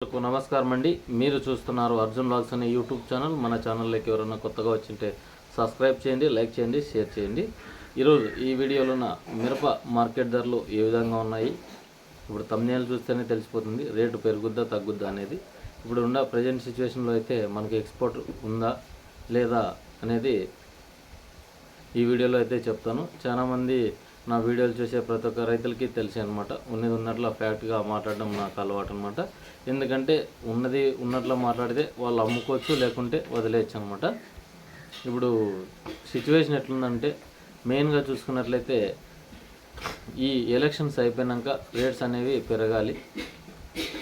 నమస్కారం అండి. మీరు చూస్తున్నారు అర్జున్ లాగ్స్ అనే యూట్యూబ్ ఛానల్. మన ఛానల్లోకి ఎవరైనా కొత్తగా వచ్చింటే సబ్స్క్రైబ్ చేయండి లైక్ చేయండి షేర్ చేయండి. ఈరోజు ఈ వీడియోలో ఉన్న మిరప మార్కెట్ ధరలు ఏ విధంగా ఉన్నాయి? ఇప్పుడు తమ్నేలు చూస్తేనే తెలిసిపోతుంది రేటు పెరుగుద్దా తగ్గుద్దా అనేది. ఇప్పుడు ఉన్న ప్రజెంట్ సిచ్యువేషన్లో అయితే మనకి ఎక్స్పోర్ట్ ఉందా లేదా అనేది ఈ వీడియోలో అయితే చెప్తాను. చాలామంది నా వీడియోలు చూసే ప్రతి ఒక్క రైతులకి తెలిసి అనమాట ఉన్నది ఉన్నట్లు ఫ్యాక్ట్గా మాట్లాడడం నాకు అలవాటు అనమాట ఎందుకంటే ఉన్నది ఉన్నట్లు మాట్లాడితే వాళ్ళు అమ్ముకోవచ్చు లేకుంటే వదిలేయచ్చు అనమాట ఇప్పుడు సిచ్యువేషన్ ఎట్లుందంటే మెయిన్గా చూసుకున్నట్లయితే ఈ ఎలక్షన్స్ అయిపోయినాక రేట్స్ అనేవి పెరగాలి.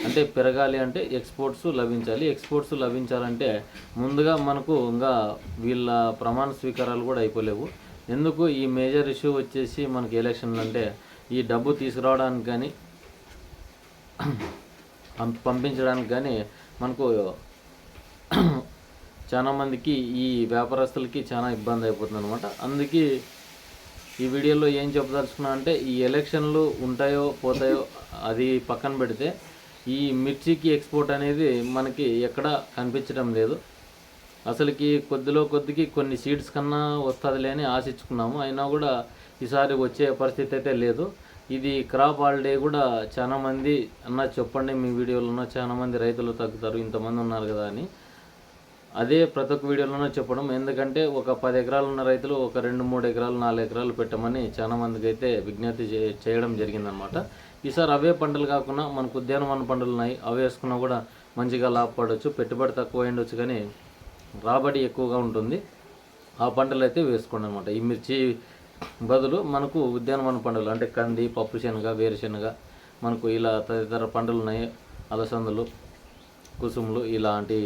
అంటే పెరగాలి అంటే ఎక్స్పోర్ట్స్ లభించాలి. ఎక్స్పోర్ట్స్ లభించాలంటే ముందుగా మనకు ఇంకా వీళ్ళ ప్రమాణ స్వీకారాలు కూడా అయిపోలేవు. ఎందుకు ఈ మేజర్ ఇష్యూ వచ్చేసి మనకి ఎలక్షన్లు అంటే ఈ డబ్బు తీసుకురావడానికి కానీ పంపించడానికి కానీ మనకు చాలామందికి ఈ వ్యాపారస్తులకి చాలా ఇబ్బంది అయిపోతుంది అనమాట అందుకే ఈ వీడియోలో ఏం చెప్పదలుచుకున్నా అంటే ఈ ఎలక్షన్లు ఉంటాయో పోతాయో అది పక్కన పెడితే ఈ మిర్చికి ఎక్స్పోర్ట్ అనేది మనకి ఎక్కడ కనిపించడం లేదు. అసలుకి కొద్దిలో కొద్దికి కొన్ని సీడ్స్ కన్నా వస్తుందిలే అని ఆశించుకున్నాము. అయినా కూడా ఈసారి వచ్చే పరిస్థితి అయితే లేదు. ఇది క్రాప్ హాలిడే కూడా చాలా మంది అన్న చెప్పండి మీ వీడియోలోనో చాలా మంది రైతులు తగ్గుతారు ఇంతమంది ఉన్నారు కదా అని. అదే ప్రతి ఒక్క వీడియోలోనో చెప్పడం. ఎందుకంటే ఒక పది ఎకరాలు ఉన్న రైతులు ఒక రెండు మూడు ఎకరాలు నాలుగు ఎకరాలు పెట్టమని చాలా మందికి అయితే విజ్ఞప్తి చే- చేయడం జరిగిందనమాట ఈసారి అవే పంటలు కాకుండా మనకు ఉద్యానవన పంటలు ఉన్నాయి. అవి వేసుకున్నా కూడా మంచిగా లాభపడవచ్చు పెట్టుబడి తక్కువ ఉండొచ్చు కానీ రాబడి ఎక్కువగా ఉంటుంది. ఆ పంటలు అయితే వేసుకోండి అనమాట ఈ మిర్చి బదులు మనకు ఉద్యానవన పంటలు అంటే కంది పప్పు శనగ వేరుశనగ మనకు ఇలా తదితర పంటలు ఉన్నాయి అలసందలు కుసుములు ఇలాంటి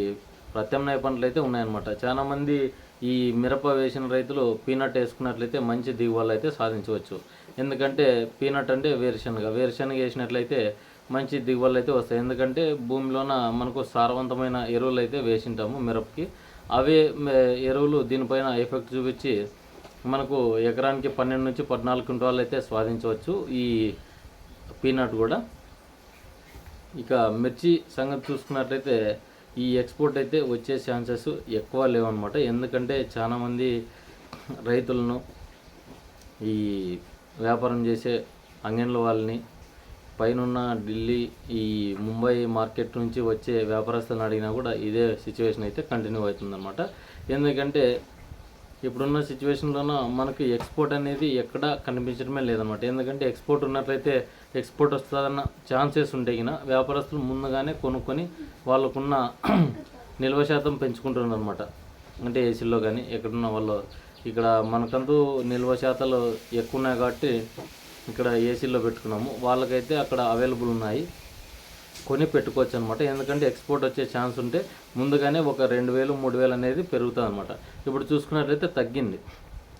ప్రత్యామ్నాయ పంటలు అయితే ఉన్నాయన్నమాట చాలామంది ఈ మిరప వేసిన రైతులు పీనట్ వేసుకున్నట్లయితే మంచి దిగుబడులు అయితే సాధించవచ్చు. ఎందుకంటే పీనట్ అంటే వేరుశనగ వేరుశనగ వేసినట్లయితే మంచి దిగుబడులు అయితే వస్తాయి. ఎందుకంటే భూమిలోన మనకు సారవంతమైన ఎరువులు అయితే వేసింటాము మిరపకి. అవే ఎరువులు దీనిపైన ఎఫెక్ట్ చూపించి మనకు ఎకరానికి పన్నెండు నుంచి పద్నాలుగు క్వింటాలు అయితే స్వాధించవచ్చు ఈ పీనట్ కూడా. ఇక మిర్చి సంగతి చూసుకున్నట్లయితే ఈ ఎక్స్పోర్ట్ అయితే వచ్చే ఛాన్సెస్ ఎక్కువ లేవన్నమాట. ఎందుకంటే చాలామంది రైతులను ఈ వ్యాపారం చేసే అంగన్ల వాళ్ళని పైనున్న ఢిల్లీ ఈ ముంబై మార్కెట్ నుంచి వచ్చే వ్యాపారస్తులను అడిగినా కూడా ఇదే సిచ్యువేషన్ అయితే కంటిన్యూ అవుతుందన్నమాట. ఎందుకంటే ఇప్పుడున్న సిచ్యువేషన్లోనూ మనకి ఎక్స్పోర్ట్ అనేది ఎక్కడా కనిపించడమే లేదన్నమాట. ఎందుకంటే ఎక్స్పోర్ట్ ఉన్నట్లయితే ఎక్స్పోర్ట్ వస్తుందన్న ఛాన్సెస్ ఉంటే గిన వ్యాపారస్తులు ముందుగానే కొనుక్కొని వాళ్ళకున్న నిల్వ శాతం పెంచుకుంటున్నారనమాట అంటే ఏసీల్లో కానీ ఎక్కడున్న వాళ్ళు. ఇక్కడ మనకంటూ నిల్వ శాతాలు ఎక్కువ ఉన్నాయి కాబట్టి ఇక్కడ ఏసీలో పెట్టుకున్నాము. వాళ్ళకైతే అక్కడ అవైలబుల్ ఉన్నాయి. కొని పెట్టుకోవచ్చు అనమాట ఎందుకంటే ఎక్స్పోర్ట్ వచ్చే ఛాన్స్ ఉంటే ముందుగానే ఒక రెండు వేలు మూడు వేలు అనేది పెరుగుతుంది అనమాట ఇప్పుడు చూసుకున్నట్లయితే తగ్గింది.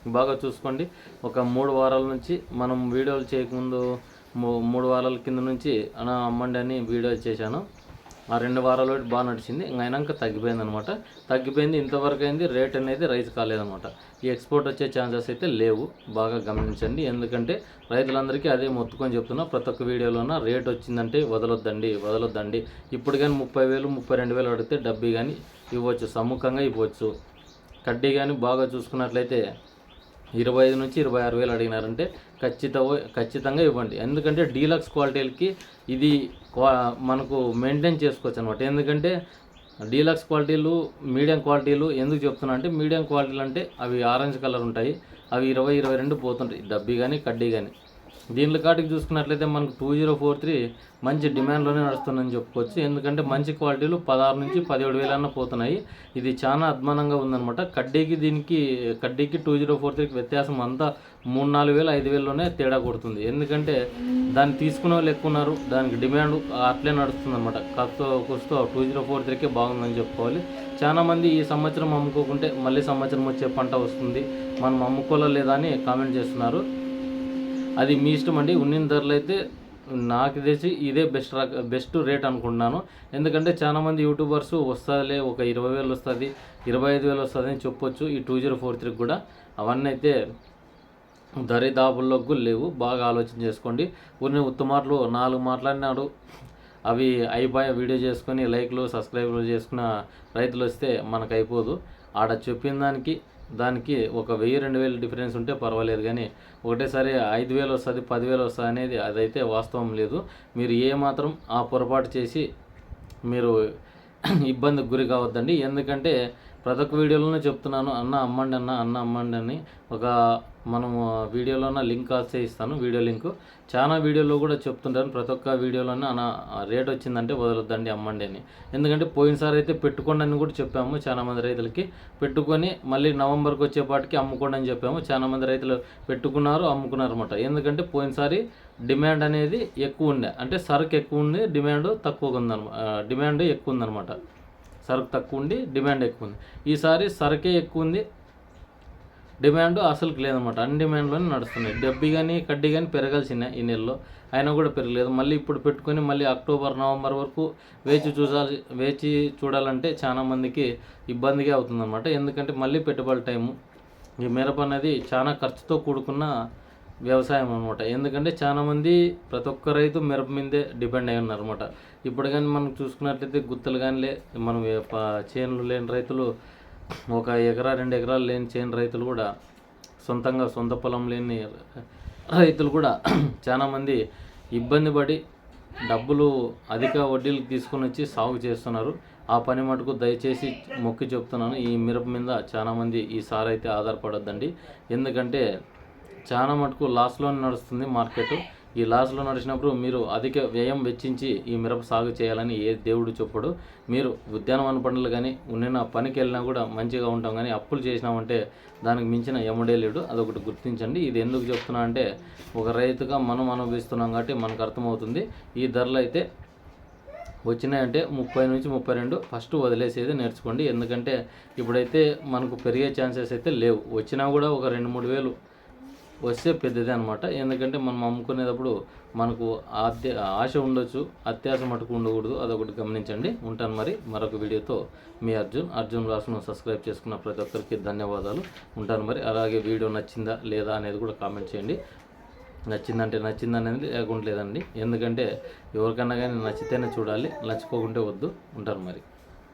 బాగా చూసుకోండి. ఒక మూడు వారాల నుంచి మనం వీడియోలు చేయకముందు మూ- మూడు వారాల కింద నుంచి అన్న అమ్మండి అని వీడియో చేశాను. ఆ రెండు వారాలు బాగా నడిచింది. ఇంకా అయినాక తగ్గిపోయింది అనమాట తగ్గిపోయింది ఇంతవరకు అయింది రేట్ అనేది రైస్ కాలేదనమాట. ఈ ఎక్స్పోర్ట్ వచ్చే ఛాన్సెస్ అయితే లేవు. బాగా గమనించండి. ఎందుకంటే రైతులందరికీ అదే మొత్తుకొని చెప్తున్నా ప్రతి ఒక్క వీడియోలోన రేట్ వచ్చిందంటే వదలొద్దండి వదలొద్దండి. ఇప్పుడు కానీ ముప్పై వేలు ముప్పై రెండు వేలు అడిగితే డబ్బీ కానీ ఇవ్వచ్చు సముఖంగా ఇవ్వచ్చు. కడ్డీ కానీ బాగా చూసుకున్నట్లయితే ఇరవై ఐదు నుంచి ఇరవై ఆరు వేలు అడిగినారంటే ఖచ్చితంగా ఖచ్చితంగా ఇవ్వండి. ఎందుకంటే డీలక్స్ క్వాలిటీలకి ఇది క్వా మనకు మెయింటైన్ చేసుకోవచ్చు అనమాట ఎందుకంటే డీలక్స్ క్వాలిటీలు మీడియం క్వాలిటీలు ఎందుకు చెప్తున్నా అంటే మీడియం క్వాలిటీలు అంటే అవి ఆరెంజ్ కలర్ ఉంటాయి. అవి ఇరవై ఇరవై రెండు పోతుంటాయి. డబ్బీ కానీ కడ్డీ కానీ దీనిలో కాటికి చూసుకున్నట్లయితే మనకు టూ జీరో ఫోర్ త్రీ మంచి డిమాండ్లోనే నడుస్తుందని చెప్పుకోవచ్చు. ఎందుకంటే మంచి క్వాలిటీలు పదహారు నుంచి పదిహేడు వేలన్న పోతున్నాయి. ఇది చాలా అద్మానంగా ఉందన్నమాట. కడ్డీకి దీనికి కడ్డీకి టూ జీరో ఫోర్ త్రీకి వ్యత్యాసం అంతా మూడు నాలుగు వేలు ఐదు వేలలోనే తేడా కొడుతుంది. ఎందుకంటే దాన్ని తీసుకునే వాళ్ళు ఎక్కువ ఉన్నారు. దానికి డిమాండ్ అట్లే నడుస్తుంది అనమాట కాస్తో కూస్తో టూ జీరో ఫోర్ త్రీకే బాగుందని చెప్పుకోవాలి. చాలా మంది ఈ సంవత్సరం అమ్ముకోకుంటే మళ్ళీ సంవత్సరం వచ్చే పంట వస్తుంది. మనం అమ్ముకోలే లేదా అని కామెంట్ చేస్తున్నారు. అది మీ ఇష్టం అండి. ఉన్నిన ధరలు అయితే నాకు తెలిసి ఇదే బెస్ట్ రక బెస్ట్ రేట్ అనుకుంటున్నాను. ఎందుకంటే చాలామంది యూట్యూబర్స్ వస్తుందిలే ఒక ఇరవై వేలు వస్తుంది ఇరవై ఐదు వేలు వస్తుంది అని చెప్పొచ్చు ఈ టూ జీరో ఫోర్ త్రీకి కూడా. అవన్నీ అయితే దరిదాపుల్లోకి లేవు. బాగా ఆలోచన చేసుకోండి. కొన్ని ఉత్తమాటలు నాలుగు మాట్లాడినాడు. అవి అయిపోయి వీడియో చేసుకొని లైక్లు సబ్స్క్రైబ్లు చేసుకున్న రైతులు వస్తే మనకు అయిపోదు. ఆడ చెప్పిన దానికి దానికి ఒక వెయ్యి రెండు వేలు డిఫరెన్స్ ఉంటే పర్వాలేదు కానీ ఒకటేసారి ఐదు వేలు వస్తుంది పదివేలు వస్తుంది అనేది అదైతే వాస్తవం లేదు. మీరు ఏ మాత్రం ఆ పొరపాటు చేసి మీరు ఇబ్బందికి గురి కావద్దండి. ఎందుకంటే ప్రతి ఒక్క వీడియోలోనే చెప్తున్నాను అన్న అమ్మండి అన్న అన్న అమ్మండి అని ఒక మనము వీడియోలోన లింక్ కాల్సే ఇస్తాను వీడియో లింక్. చాలా వీడియోలో కూడా చెప్తుంటాను ప్రతి ఒక్క వీడియోలోనే అన్న రేట్ వచ్చిందంటే వదలొద్దండి అమ్మండి అని. ఎందుకంటే పోయినసారి అయితే పెట్టుకోండి అని కూడా చెప్పాము చాలా మంది రైతులకి. పెట్టుకొని మళ్ళీ నవంబర్కి వచ్చేపాటికి అమ్ముకోండి అని చెప్పాము చాలా మంది రైతులు పెట్టుకున్నారు అమ్ముకున్నారు అనమాట ఎందుకంటే పోయినసారి డిమాండ్ అనేది ఎక్కువ ఉండే అంటే సరుకు ఎక్కువ ఉంది డిమాండ్ తక్కువగా ఉందన్నమాట డిమాండ్ ఎక్కువ ఉందన్నమాట. సరుకు తక్కువ ఉండి డిమాండ్ ఎక్కువ ఉంది ఈసారి సరుకే ఎక్కువ ఉంది డిమాండ్ అసలుకి లేదన్నమాట. అన్ డిమాండ్లోనే నడుస్తున్నాయి. డబ్బి కానీ కడ్డీ కానీ పెరగాల్సిన ఈ నెలలో. అయినా కూడా పెరగలేదు. మళ్ళీ ఇప్పుడు పెట్టుకొని మళ్ళీ అక్టోబర్ నవంబర్ వరకు వేచి చూసాల్సి వేచి చూడాలంటే చాలా మందికి ఇబ్బందిగా అవుతుందన్నమాట. ఎందుకంటే మళ్ళీ పెట్టుబడి టైము. ఈ మిరప అనేది చాలా ఖర్చుతో కూడుకున్న వ్యవసాయం అనమాట ఎందుకంటే చాలామంది ప్రతి ఒక్క రైతు మిరప మీదే డిపెండ్ అయి ఉన్నారనమాట ఇప్పుడు కానీ మనం చూసుకున్నట్లయితే గుత్తలు కానీ లే మనం చేనులు లేని రైతులు ఒక ఎకరా రెండు ఎకరాలు లేని చేను రైతులు కూడా సొంతంగా సొంత పొలం లేని రైతులు కూడా చాలామంది ఇబ్బంది పడి డబ్బులు అధిక వడ్డీలకు తీసుకొని వచ్చి సాగు చేస్తున్నారు. ఆ పని మటుకు దయచేసి మొక్కి చెప్తున్నాను. ఈ మిరప మీద చాలామంది ఈసారి అయితే ఆధారపడొద్దండి. ఎందుకంటే చాలా మటుకు లాస్లోనే నడుస్తుంది మార్కెట్. ఈ లాస్లో నడిచినప్పుడు మీరు అధిక వ్యయం వెచ్చించి ఈ మిరప సాగు చేయాలని ఏ దేవుడు చెప్పడు మీరు ఉద్యానవన పంటలు కానీ ఉన్న పనికి వెళ్ళినా కూడా మంచిగా ఉంటాం కానీ అప్పులు చేసినామంటే దానికి మించిన ఎముడే లేడు. అదొకటి గుర్తించండి. ఇది ఎందుకు చెప్తున్నా అంటే ఒక రైతుగా మనం అనుభవిస్తున్నాం కాబట్టి మనకు అర్థమవుతుంది. ఈ ధరలు అయితే వచ్చినాయంటే ముప్పై నుంచి ముప్పై రెండు ఫస్ట్ వదిలేసేది నేర్చుకోండి. ఎందుకంటే ఇప్పుడైతే మనకు పెరిగే ఛాన్సెస్ అయితే లేవు. వచ్చినా కూడా ఒక రెండు మూడు వేలు వస్తే పెద్దదే అనమాట ఎందుకంటే మనం అమ్ముకునేటప్పుడు మనకు ఆద్య ఆశ ఉండొచ్చు అత్యాశ మటుకు ఉండకూడదు. అదొకటి గమనించండి. ఉంటాను మరి మరొక వీడియోతో మీ అర్జున్. అర్జున్ రాసును సబ్స్క్రైబ్ చేసుకున్న ప్రతి ఒక్కరికి ధన్యవాదాలు. ఉంటాను మరి. అలాగే వీడియో నచ్చిందా లేదా అనేది కూడా కామెంట్ చేయండి. నచ్చిందంటే నచ్చింది అనేది లేకుండా లేదండి. ఎందుకంటే ఎవరికన్నా కానీ నచ్చితేనే చూడాలి. నచ్చుకోకుంటే వద్దు. ఉంటారు మరి.